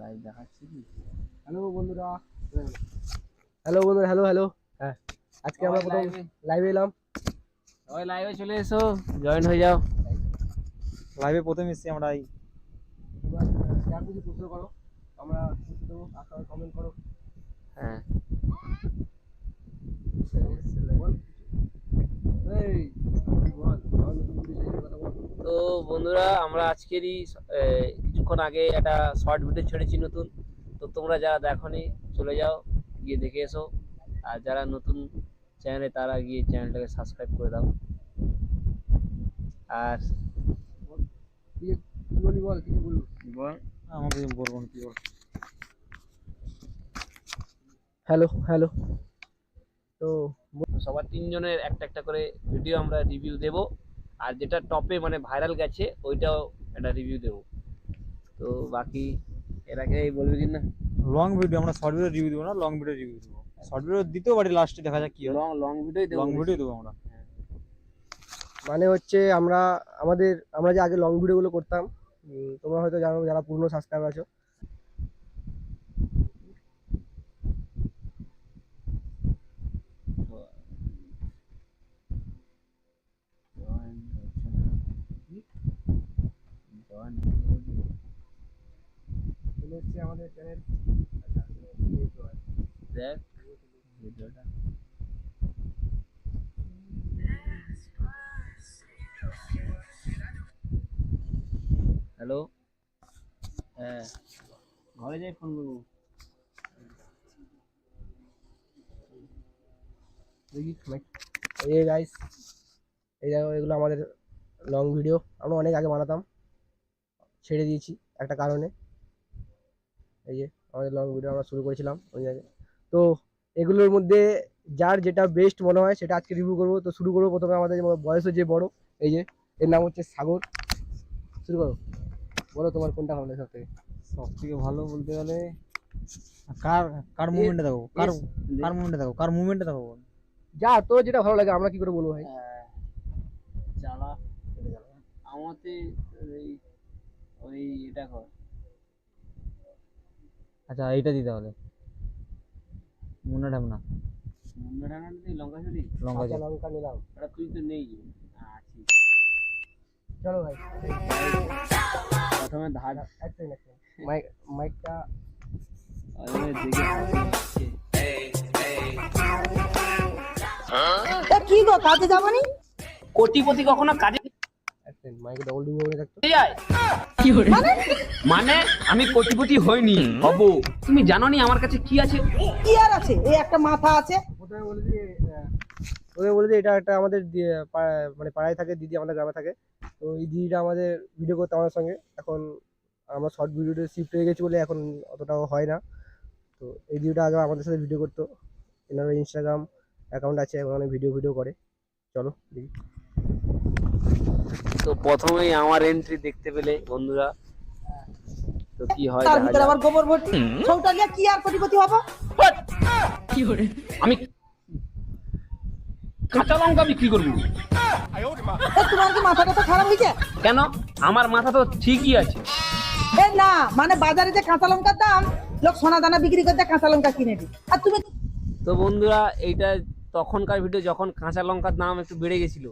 Live দেখাচ্ছি কি hello বন্ধুরা। হ্যালো বন্ধুরা হ্যালো হ্যালো হ্যাঁ। আজকে আমরা প্রথম লাইভে এলাম। সবাই লাইভে চলে এসো। জয়েন হয়ে যাও। লাইভে প্রথম এসেছি আমরা এই। তোমরা যা কিছু প্রশ্ন করো। আমরা দেবো আপনারা কমেন্ট করো। হ্যাঁ। তো বন্ধুরা আমরা আজকেরই এ, কিছুক্ষণ আগে একটা শর্ট ভিডিও ছেড়েছি নতুন। তো তোমরা যারা দেখোনি চলে যাও গিয়ে দেখে এসো। আর যারা নতুন চ্যানেলে তারা গিয়ে চ্যানেলটাকে সাবস্ক্রাইব করে দাও। আর বলি বল কিছু বলু বল আমাকে বলব কি বল? হ্যালো হ্যালো তো সবার তিনজনের একটা একটা করে ভিডিও আমরা রিভিউ দেব। আর যেটা টপে মানে ভাইরাল গেছে ওইটাও একটা রিভিউ দেব। তো বাকি এর আগে বলবি কি না লং ভিডিও আমরা শর্ট ভিডিও রিভিউ দেবো না লং ভিডিও রিভিউ দেবো। শর্ট ভিডিও দিতেও পারি লাস্টে দেখা যাক কি হয়। লং লং ভিডিও দেবো লং ভিডিও দেবো আমরা। মানে হচ্ছে আমরা আমাদের আমরা যে আগে লং ভিডিওগুলো করতাম তোমরা হয়তো জানো যারা পুরনো সাবস্ক্রাইবার আছো এসছে আমাদের চ্যানেল দেখ। হ্যালো। হ্যাঁ। ঘরে যাই ফোন করব। গাইস এই এগুলো আমাদের লং ভিডিও আমরা অনেক আগে বানাতাম। ছেড়ে দিয়েছি একটা কারণে। এই যে আমাদের লং ভিডিও আমরা শুরু করেছিলাম ওই জায়গায়। তো এগুলোর মধ্যে যার যেটা বেস্ট মনে হয় সেটা আজকে রিভিউ করব। তো শুরু করব প্রথমে আমাদের বয়সও যে বড় এই যে এর নাম হচ্ছে সাগর। শুরু করো। বলো তোমার কোনটা ভালো লাগে সব থেকে? সব থেকে ভালো বলতে গেলে কার কার মুভমেন্টে দেখো কার কার মুভমেন্টে দেখো কার মুভমেন্টে দেখো। যা তোর যেটা ভালো লাগে আমরা কি করে বলব ভাই? হ্যাঁ, চালা আমাতে ওই ওই এটা কর। আচ্ছা এইটা দিতে তাহলে। মুন্না ঢামনা মুন্ডা ডাঙাটা তুই লঙ্কা ছড়ি লঙ্কা। লঙ্কা নিলাম। ওটা তুই তো নেই আছি। চলো ভাই। প্রথমে ধার। এক সেকেন্ড মাইক মাইকটা আরে দেখে এ কি গো কাজে যাবনি কোটিপতি কখনো কাজে মাইকে ডবল হয়ে থাকতো। মানে? আমি কোটিপতি হইনি। হব তুমি জানো নি আমার কাছে কি আছে? কি আর আছে? এই একটা মাথা আছে। প্রথমে বলেছি প্রথমে বলেছি এটা একটা আমাদের পা- মানে পাড়ায় থাকে দিদি আমাদের গ্রামে থাকে। তো এই দিদিটা আমাদের ভিডিও করতে আমাদের সঙ্গে। এখন আমরা শর্ট ভিডিওতে শিফট হয়ে গেছি বলে এখন অতটাও হয় না। তো এই দিদিটা আগে আমাদের সাথে ভিডিও করতো। এনার ইনস্টাগ্রাম অ্যাকাউন্ট আছে ওখানে ভিডিও ভিডিও করে। চলো দেখি। তো প্রথমেই আমার এন্ট্রি দেখতে পেলে বন্ধুরা। তো কি হয় তার দেখা ভিতরে আবার গোবর ভর্তি। নিয়ে কি আর কোটিপতি হব? আমি কাঁচা লঙ্কা বিক্রি করব। তোমার কি মাথাটা তো খারাপ হয়েছে? কেন? আমার মাথা তো ঠিকই আছে। এ না মানে বাজারে যে কাঁচা লঙ্কার দাম লোক সোনা দানা বিক্রি করতে কাঁচা লঙ্কা কিনে দিই আর তুমি তো বন্ধুরা এইটা তখনকার ভিডিও যখন কাঁচা লঙ্কার দাম একটু বেড়ে গেছিল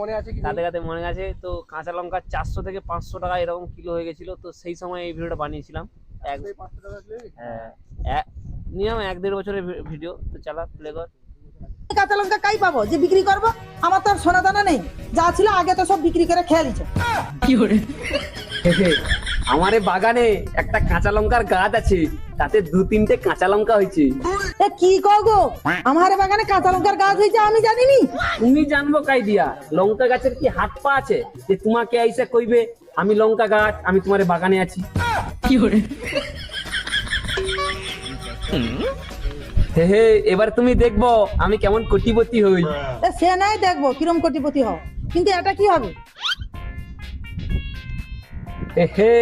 মনে আছে কি তাদের কাছে মনে গেছে তো কাঁচা লঙ্কা চারশো থেকে পাঁচশো টাকা এরকম কিলো হয়ে গেছিল। তো সেই সময় এই ভিডিওটা বানিয়েছিলাম। হ্যাঁ, নিয়ম এক দেড় বছরের ভিডিও। তো চালা প্লে কর। কাঁচা লঙ্কা কাই পাবো? যে বিক্রি করব? আমার তো আর সোনা দানা নেই। যা ছিল আগে তো সব বিক্রি করে খেয়ে নিচ্ছে আমার বাগানে একটা কাঁচা লঙ্কার গাছ আছে তাতে দু তিনটে কাঁচা লঙ্কা হয়েছে। এ কি কও গো? আমার বাগানে কাঁচা লঙ্কার গাছ হয়েছে আমি জানিনি। তুমি জানব কাই দিয়া লঙ্কা গাছের কি হাত পা আছে? যে তোমাকে আইসা কইবে আমি লঙ্কা গাছ আমি তোমার বাগানে আছি। হে হে এবার তুমি দেখব আমি কেমন কোটিপতি হই। সে নাই দেখব কিরম কোটিপতি হও। কিন্তু এটা কি হবে? হে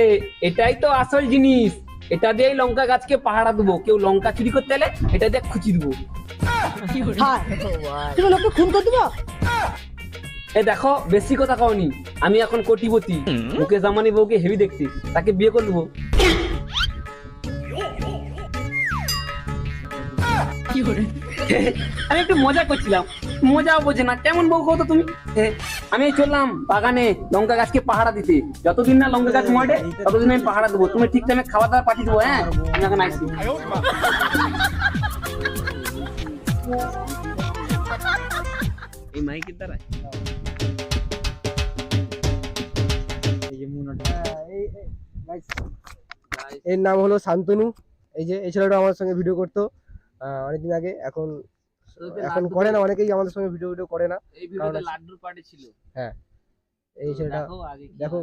এটাই তো আসল জিনিস। এটা দিয়েই লঙ্কা গাছকে পাহারা দেবো। কেউ লঙ্কা চুরি করতে এলে এটা দিয়ে খুঁচি দেবো। তুমি লোককে খুন করে দিবো? এই দেখো বেশি কথা কওনি। আমি এখন কোটিপতি। মুকেশ আম্বানি বউকে হেভি দেখছি। তাকে বিয়ে করে নেব আমি একটু মজা করছিলাম। মজা বোঝে না। কেমন বউ কত তুমি? আমি চললাম বাগানে লঙ্কা গাছকে পাহারা দিতে। যতদিন না লঙ্কা গাছ মরে ততদিন আমি পাহারা দেবো। তুমি ঠিক টাইমে খাওয়া দাওয়া পাঠিয়ে দেবো হ্যাঁ? আমি এখন আইসি এই মাইকের দ্বারা? এই যে মুন্নাটা এই গাইস এর নাম হলো শান্তনু। এই যে এই ছেলেটা আমার সঙ্গে ভিডিও করতো আহ, অনেকদিন আগে। এখন এখন করে না অনেকেই আমাদের সঙ্গে ভিডিও ভিডিও করে না। এই ভিডিওতে লাড্ডুর পার্টি ছিল। হ্যাঁ। এই সেটা দেখো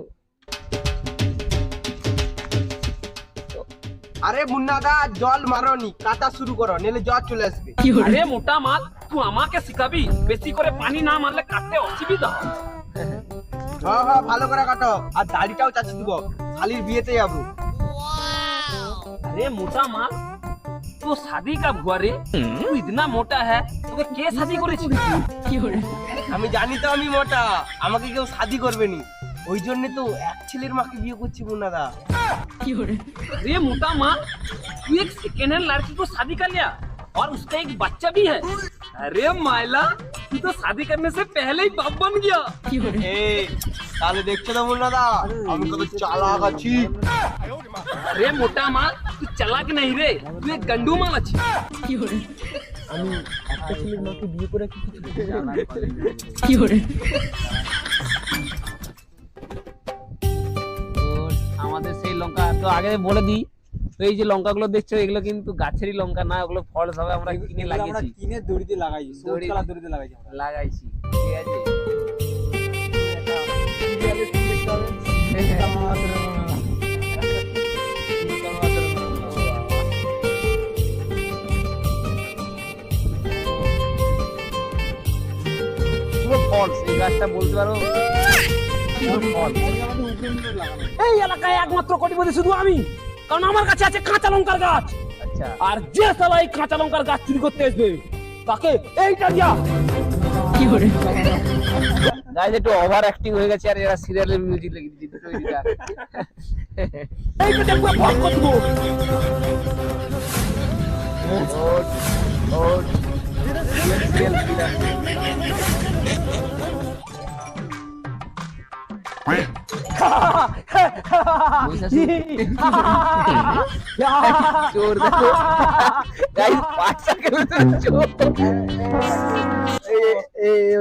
আরে মুন্না দা জল মারনি কাটা শুরু করো নেলে জ্বর চলে আসবে। আরে মোটা মাল তুই আমাকে শিখাবি? বেশি করে পানি না মারলে কাটতে অসুবিধা। হ্যাঁ হ্যাঁ ভালো করে কাটো। আর দাড়িটাও চাচ্ছি দিব। খালির বিয়েতে যাব। আরে মোটা মাল तो शादी का हुआ रे तू इतना मोटा है তোকে কে শাদি করেছিল আমি জানি তো আমি মোটা আমাকে কেউ শাদি করবে নি ওই জন্য তো এক ছেলের মাকে বিয়ে করছি মুন্নাদা अरे मोटा माल तू एक सेकेंड हैंड लड़की को शादी कर लिया और उसका एक बच्चा भी है अरे मायला तू तो शादी करने से पहले ही बाप बन गया এই তাহলে দেখছো তো মুন্নাদা আমি কত চালাক আছি अरे मोटा माल तू चलाक नहीं रे तू एक गंडू माल अच्छी আমি একটা ছেলের মাকে বিয়ে করে কি কিছু করতে জানি না। আমাদের সেই লঙ্কা তো আগে বলে দিই তো এই যে লঙ্কাগুলো দেখছ এগুলো কিন্তু গাছেরই লঙ্কা না ওগুলো ফলস হবে আমরা কিনে লাগিয়েছি। কিনে দড়িতে লাগাইছি সবুজ কালার দড়িতে লাগাইছি আমরা। লাগাইছি ঠিক আছে। পুরো ফলস এই গাছটা বলতে পারো। এই এলাকায় একমাত্র কোটিপতি শুধু আমি। কারণ আমার কাছে আছে কাঁচা লঙ্কার গাছ আচ্ছা আর যে সালা এই কাঁচা লঙ্কার গাছ চুরি করতে আসবে তাকে এইটা দিয়া গাইজ একটু ওভার অ্যাক্টিং হয়ে গেছে আর এরা সিরিয়ালের মিউজিক এইটা দেখব ভয় করব ওট ওট সিরিয়াল চোর দেখো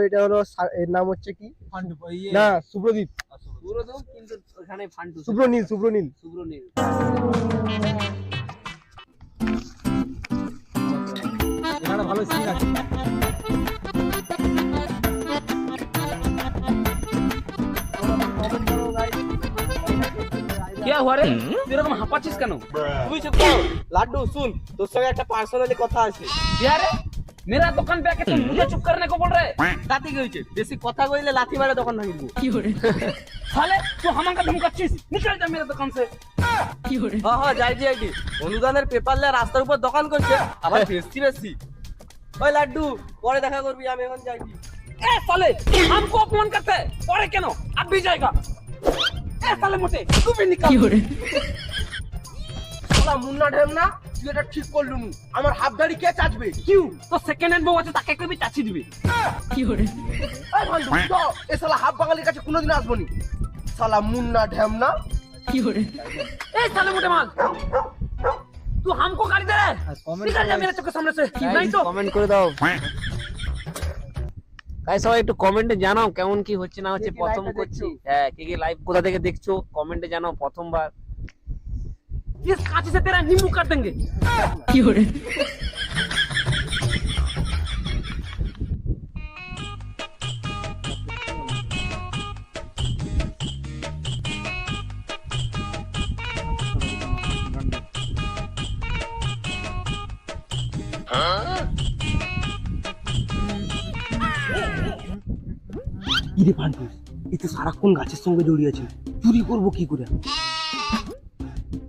ওইটা হলো এর নাম হচ্ছে কি না, সুব্রদীপ। সুব্রনীল সুব্রনীল। সুব্রনীল ভালো সিন আছে। অনুদানের পেপার লে রাস্তার উপর দোকান করছে আবার বেশি বেশি ওই লাড্ডু পরে দেখা করবি আমি এখন যাই এ সালে আমকো অপমান করতে পরে কেন আবি জায়গা अब भी जाएगा ए साले मोटे तू भी निकल শালা মুন্না ঢেম না তুই এটা ঠিক করলু নু আমার হাফ দাড়ি কে চাচবে क्यों तो सेकंड हैंड বউ আছে তাকে কবি চাচি দিবি এই ভান্ডু তো এ শালা হাফ বাঙালির কাছে কোনোদিন আসবো নি শালা মুন্না ঢেম না ए साले मोटे माल तू हमको गाली दे रहा है comment निकल जा করে- मेरे चक्कर सामने से नहीं तो কমেন্ট করে দাও গাইস সবাই একটু কমেন্টে জানাও কেমন কি হচ্ছে না হচ্ছে কে কে প্রথম live-টা করছি দেখছো? হ্যাঁ কে কে লাইভ কোথা থেকে দেখছো কমেন্টে জানাও প্রথমবার इस कांची से तेरा नींबू काट देंगे ইরে ভান্ডু এ তো সারাক্ষণ গাছের সঙ্গে জড়িয়ে আছে। চুরি করব কি করে?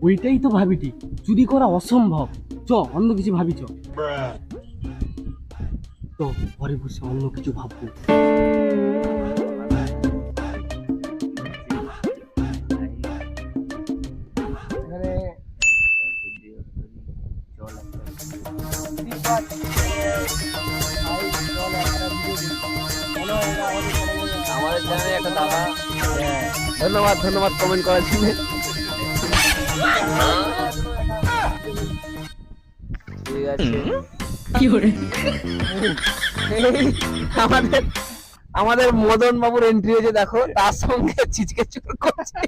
ওইটাই তো ভাবিটি। চুরি করা অসম্ভব। চ অন্য কিছু ভাবি চ। তো ঘরে বসে অন্য কিছু ভাববো। ধন্যবাদ ধন্যবাদ কমেন্ট করার জন্য। ঠিক আছে। আমাদের আমাদের মদন বাবুর এন্ট্রি হয়েছে দেখো তার সঙ্গে চিচকে চুর করছে।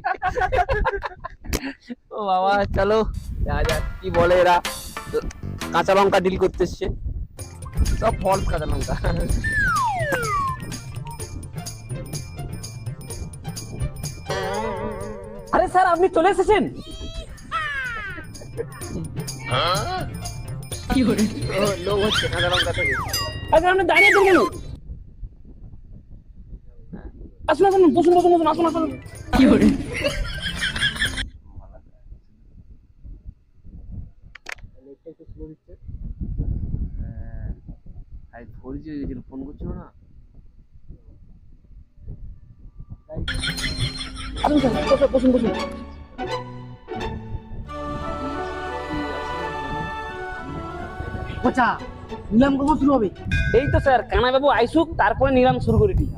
ও বাবা চলো দেখা যাক কি বলে এরা। কাঁচা লঙ্কা ডিল করতে এসছে। সব ফল কাঁচা লঙ্কা। আরে স্যার আপনি চলে এসেছেন? ও, লোক হচ্ছে কাঁচা লঙ্কা থেকে আচ্ছা আপনি দাঁড়িয়ে আছেন কেন? আসুন আসুন বসুন বসুন বসুন আসুন হয়ে গেছিল ফোন করছিল না আসুন স্যার বসুন, নিলাম কখন শুরু হবে এই তো স্যার কানা বাবু আইসুক তারপরে নিলাম শুরু করে দিই।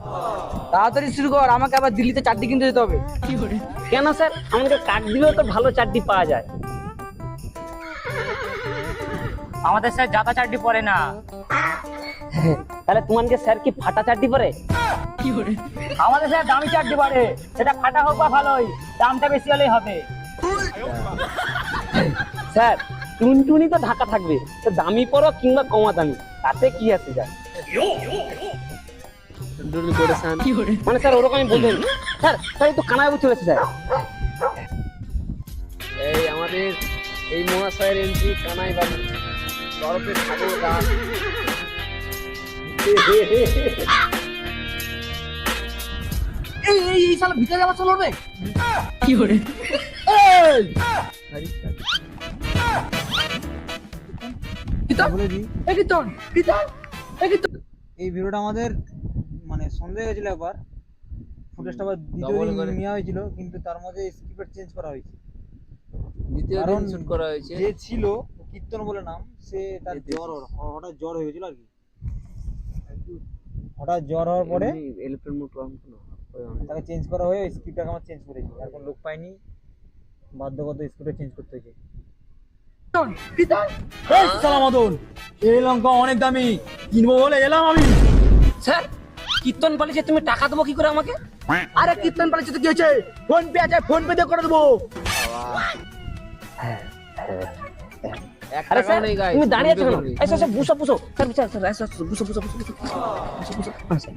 তাড়াতাড়ি শুরু কর আমাকে আবার দিল্লিতে চারটি কিনতে যেতে হবে। কেন স্যার? আমাদের কাঠ দিলেও তো ভালো চাটনি পাওয়া যায়। আমাদের স্যার জাতা চারটি পরে না। তাহলে তোমাকে স্যার কি ফাটা চাটনি পরে? আমাদের স্যার দামি চারটি পরে সেটা ফাটা হোক বা ভালোই দামটা বেশি হলেই হবে। স্যার টুনটুনি তো ঢাকা থাকবে। তো দামি পড়ো কিংবা কমা দামি তাতে কি আছে যায় মানে স্যার ওরকমই বলবেন স্যার স্যার এই তো কানা বাবু চলেছে স্যার। এই আমাদের এই মহাশয়ের এন্ট্রি কানাই বাবু তরফে ঠাকুর দাস এই এই এই শালা ভিতরে যাওয়া দিই। এই কীর্তন কীর্তন এই এই ভিডিওটা আমাদের মানে সন্দেহ হয়েছিল একবার। ফুটেজটা আবার দ্বিতীয় করে। নেওয়া হয়েছিল কিন্তু তার মধ্যে স্ক্রিপ্ট চেঞ্জ করা হয়েছে। দ্বিতীয় দিন শুট করা হয়েছে। যে ছিল কীর্তন বলে নাম সে তার জ্বর ওর- হঠাৎ জ্বর হয়ে গেছিল আর কি। হঠাৎ জ্বর হওয়ার পরে এলিফ্যান্ট মুড প্রবলেম কোনো তাকে চেঞ্জ করা হয়ে স্ক্রিপ্টটাকে আমার চেঞ্জ করেছি আর কোনো লোক পাইনি বাধ্যগত স্ক্রিপ্টে চেঞ্জ করতে হয়েছে। সালামাদন এই লঙ্কা অনেক দামি কিনবো বলে এলাম আমি। স্যার কীর্তন তুমি টাকা দেবো কি করে আমাকে? আরে কীর্তন তো কি হয়েছে? ফোন পে আছে ফোন পে দিয়ে করে দেবো। আরে স্যার তুমি দাঁড়িয়ে আছো কেন? এসো এসো বুঝো বুঝো স্যার স্যার স্যার এসো এসো বুঝো বুঝো বুঝো বুঝো বুঝো বুঝো হ্যাঁ, স্যার।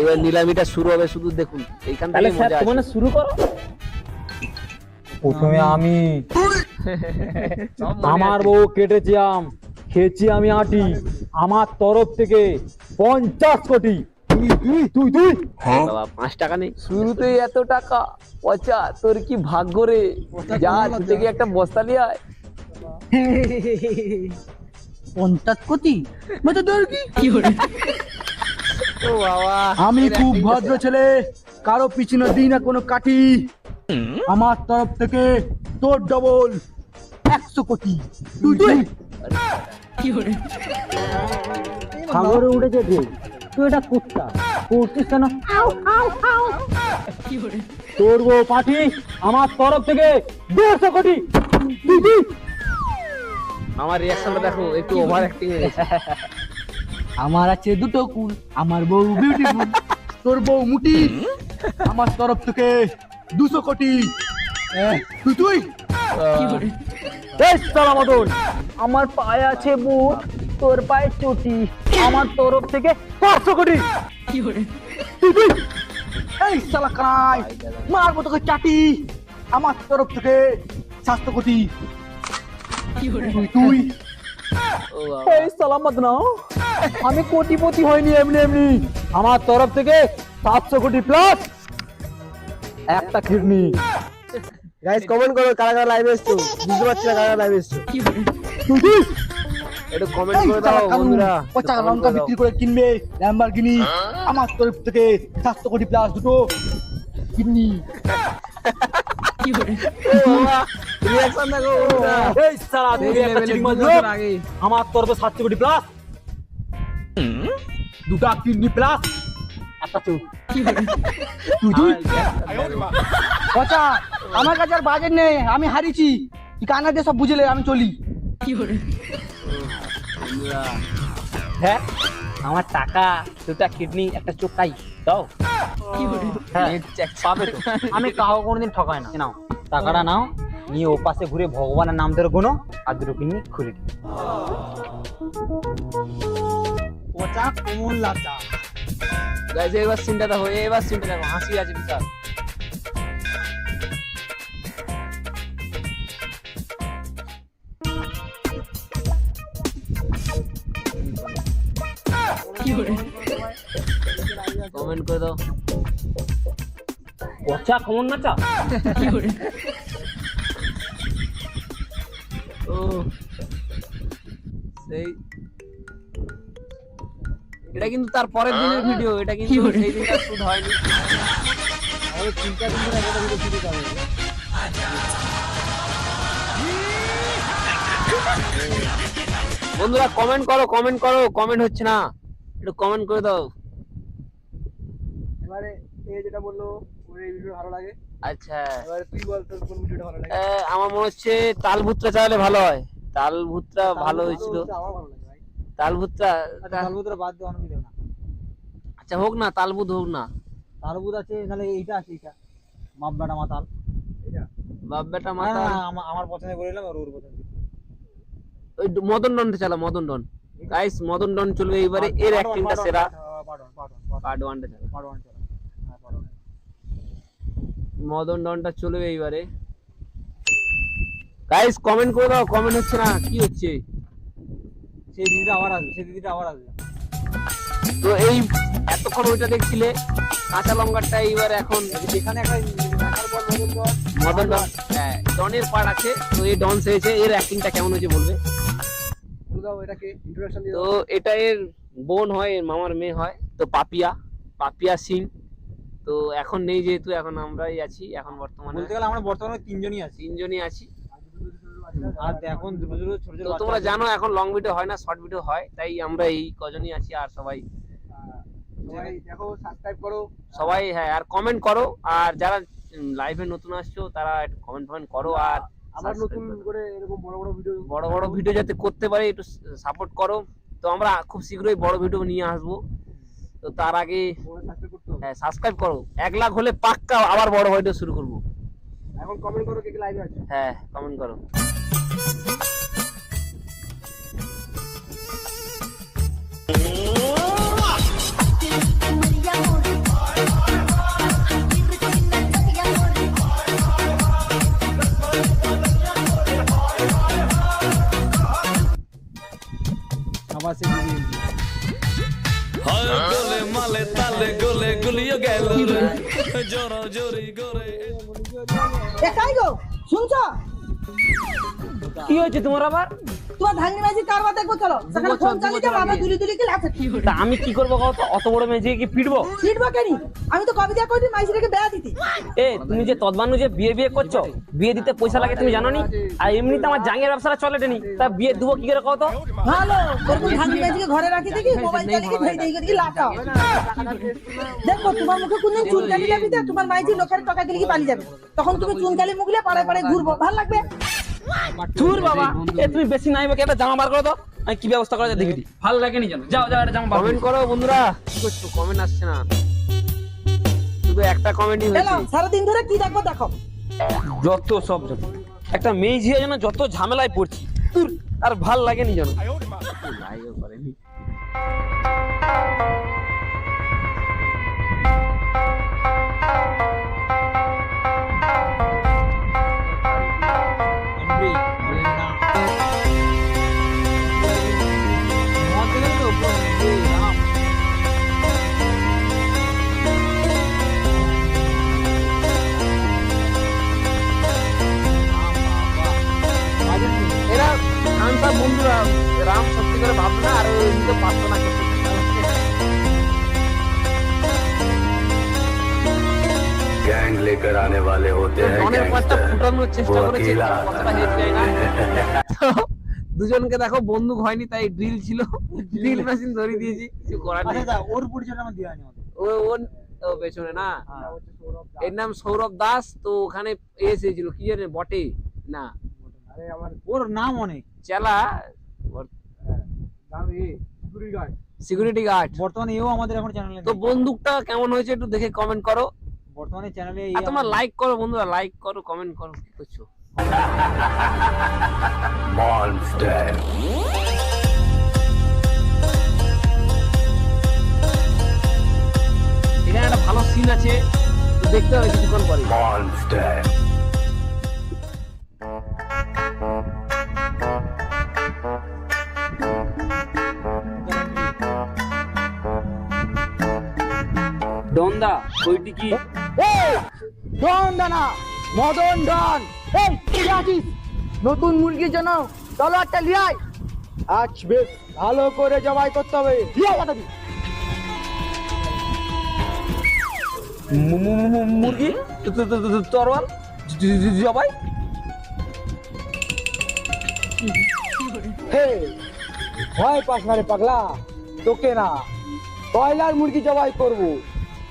এবার নিলামিটা শুরু হবে শুধু দেখুন এইখান থেকে মজা তোমরা শুরু করো। প্রথমে আমি আমার বউ কেটেছি আম খেয়েছি আমি আটি আমার তরফ থেকে পঞ্চাশ কোটি। পাঁচ টাকা নেই। শুরুতেই এত টাকা পচা তোর কি ভাগ্য রে? যা থেকে একটা বস্তা নিয়ে আয়। পঞ্চাশ কোটি? মানে তোর আমি খুব ভদ্র ছেলে কারও পিছনে দিই না কোনো কাটি আমার তরফ থেকে তোর ডবল একশো কোটি। তুই সাগরে উঠেছে ঢেউ তুই এটা কুত্তা। করছিস কেন? তোর বউ পাঠি আমার তরফ থেকে দেড়শো কোটি। আমার রিয়াকশনটা দেখো একটু ওভার অ্যাক্টিং হয়ে গেছে। আমার আছে দুটো কুল আমার বউ বিউটিফুল তোর বউ মুটি। আমার তরফ থেকে দুশো কোটি। তুই তুই। আমার পায়ে আছে বুট তোর পায়ে চটি। আমার তরফ থেকে পাঁচশো কোটি। তুই তুই। এই শালা কানাই মারবো তোকে চাটি। আমার তরফ থেকে সাতশো কোটি। তুই তুই। এই সালামত না আমি কোটিপতি হয়নি এমনি এমনি। আমার তরফ থেকে সাতশো কোটি প্লাস একটা কিডনি গাইস কমেন্ট করো কারা কারা লাইভে এসছো? বুঝতে পারছি না কারা কারা লাইভে এসছো। একটু কমেন্ট করে দাও বন্ধুরা। পচা লঙ্কা বিক্রি করে কিনবে ল্যাম্বরগিনি তরফ থেকে সাতশো কোটি প্লাস দুটো কিডনি আমার তরফে সাতশো কোটি প্লাস দুটা কিডনি প্লাস একটা চোখ তুই তুই। পচা, আমার কাছে আর বাজেট নেই, আমি হারিয়েছি। তুই কানা দিয়ে সব বুঝলে, আমি চলি। বন্ধুরা হ্যাঁ আমার টাকা, দুটা কিডনি, একটা চোখ, তাই। দাও। হ্যাঁ আমি কাউ কোনোদিন ঠকাই না। নাও, টাকাটা নাও। নিয়ে ও পাশে ঘুরে ভগবানের নাম ধরে গুনো, আর দুটো কিডনি খুলে দিই পচা কোমল লাচা গাইজ এবার সিনটা দেখো এবার সিনটা দেখো হাসি আছে বিশাল। কমেন্ট করে দাও। পচা কেমন নাচা ও। এটা কিন্তু তার পরের দিনের ভিডিও এটা কিন্তু সেই দিনটা শুট হয়নি। আমাদের তিন চার দিন ধরে একটা ভিডিও করা হয়েছে। বন্ধুরা কমেন্ট করো কমেন্ট করো কমেন্ট হচ্ছে না। একটু কমেন্ট করে দাও। এবারে এ যেটা বলল ওর এই ভিডিও ভালো লাগে। আচ্ছা। এবারে তুই বল তোর কোন ভিডিওটা ভালো লাগে? আমার মনে হচ্ছে তাল ভুত্রা চালালে ভালো হয়। তাল ভুত্রা ভালো হয়েছিল। আমার ভালো লাগে। বাদ দিয়ে অন্য না। আচ্ছা হোক না তালবুদ হোক না। তালবুদ আছে নাহলে এইটা আছে এইটা। মাপবাটা মাতাল। বাপ বেটা না, আমার- পছন্দ করে নিলাম আর ওর পছন্দ ওই মদন ডনটা চালা Madan don. Guys Madan don চলবে এইবারে এর অ্যাক্টিংটা সেরা। পার্ট ওয়ানটা চালা। মদন ডনটা চলবে এইবারে। গাইস কমেন্ট করে দাও কমেন্ট হচ্ছে না কি হচ্ছে? সেই দিদিটা আবার আসবে সেই দিদিটা আবার আসবে। তো এই এতক্ষণ ওইটা দেখছিলে কাঁচা লঙ্কারটা এইবার এখন এখানে একটা মদন হ্যাঁ ডনের পার্ট আছে তো এই ডন হয়েছে এর অ্যাক্টিংটা কেমন হয়েছে বলবে? বলে এটাকে ইন্ট্রোডাকশন দিয়ে তো এটা এর বোন হয় এর মামার মেয়ে হয় তো পাপিয়া পাপিয়া সিং তো এখন নেই যেহেতু এখন আমরাই আছি এখন বর্তমানে বলতে গেলে আমরা বর্তমানে তিনজনই আছি। তিনজনই আছি। আর এখন ছোট ছোট তোমরা জানো এখন লং ভিডিও হয় না শর্ট ভিডিও হয় তাই আমরা এই কজনই আছি আর সবাই। সবাই দেখো সাবস্ক্রাইব করো। সবাই হ্যাঁ আর কমেন্ট করো আর যারা লাইভে নতুন আসছো তারা একটু কমেন্ট ফমেন্ট করো আর আবার নতুন করে। এরকম বড় বড় ভিডিও বড় বড় ভিডিও যাতে করতে পারি একটু সাপোর্ট করো। তো আমরা খুব শীঘ্রই বড় ভিডিও নিয়ে আসব। তো তার আগে হ্যাঁ সাবস্ক্রাইব করো। এক লাখ হলে পাক্কা আবার বড় ভিডিও শুরু করব। এখন কমেন্ট করো কে কে লাইভে আছে। হ্যাঁ কমেন্ট করো। আবার দিদি গোলে গলে গুলিও গোলে। রে জোরা জোরি গোরে। একাই গো? শুনছ? কি হয়েছে তোমার আবার? দুলি দুলি আমি কি করব অত বড় মেয়ে কি কেনি আমি তো কবিতা মাইসিটাকে বেয়া দিতি। এ তুমি যে তদবানু যে বিয়ে বিয়ে করছ বিয়ে দিতে পয়সা লাগে তুমি জানো নি? আর এমনিতে আমার জাঙ্গের ব্যবসাটা চলে নি তা বিয়ে দেবো কি করে কত ভালো ঘরে রাখি দেখি মোবাইল চালিয়ে ধরে দিয়ে লাফাও দেখো তোমার মুখে কোনদিন চুনকালি তো তোমার মাইজি লোকের টাকা গেলে কি পালিয়ে যাবে? তখন তুমি চুনকালি মুখলে পাড়ায় পাড়ায় ঘুরবো। ভালো লাগবে? চুর বাবা এ তুমি বেশি নাই বাকি একটা জামা বার করো তো আমি কি ব্যবস্থা করা যায় দেখি। ভালো লাগে নি জানো? যাও যাও একটা জামা বার করো। কমেন্ট করো বন্ধুরা। কি করছ? কমেন্ট আসছে না। শুধু একটা কমেন্টই হ্যালো হয়েছে সারাদিন ধরে কি দেখব দেখো? যত সব যত। একটা মেয়ে ঝিয়ে যেন যত ঝামেলায় পড়ছি। ধুর, আর ভালো লাগে নি জানো লাইভও করেনি। ওইদিকে পারতো না কিছু। गैंग लेकर आने वाले होते हैं অনেক পাঁচটা गैंगस्टर ফুটানোর চেষ্টা वो করেছে अकेला কতটা হেড যায় না তো দুজনকে দেখো বন্দুক হয়নি তাই ড্রিল ছিল ড্রিল মেশিন ধরে দিয়েছি কিছু করার নেই আচ্ছা আচ্ছা, ওর পরিচয়টা আমার দেওয়া হয়নি আমাদের। ও ওর ও পেছনে না হ্যাঁ। এর নাম সৌরভ দাস তো ওখানে এসেছিল কি জানে বটে না আরে আমার ওর নাম অনেক চেলা নাম এ সিকিউরিটি গার্ড বর্তমানে এও আমাদের এখন চ্যানেলে তো বন্দুকটা কেমন হয়েছে একটু দেখে কমেন্ট করো। বর্তমানে চ্যানেলে এই তোমরা লাইক করো বন্ধুরা লাইক করো কমেন্ট করো কি করছ? মনস্টার এখানে একটা ভালো সিন আছে তো দেখতে হবে কিছুক্ষণ পরে। মনস্টার ডন্দা ওইটি কি? এই ডন দানা মদন ডন। এই কি আছিস? নতুন মুরগির জন্য তলোয়ারটা লিয়াই আজ বেশ ভালো করে জবাই করতে হবে। লিয়াই তাড়াতাড়ি। মুরগি? তরোয়াল? জবাই? হে ভয় পাস না রে পাগলা তোকে না। ব্রয়লার মুরগি জবাই করব।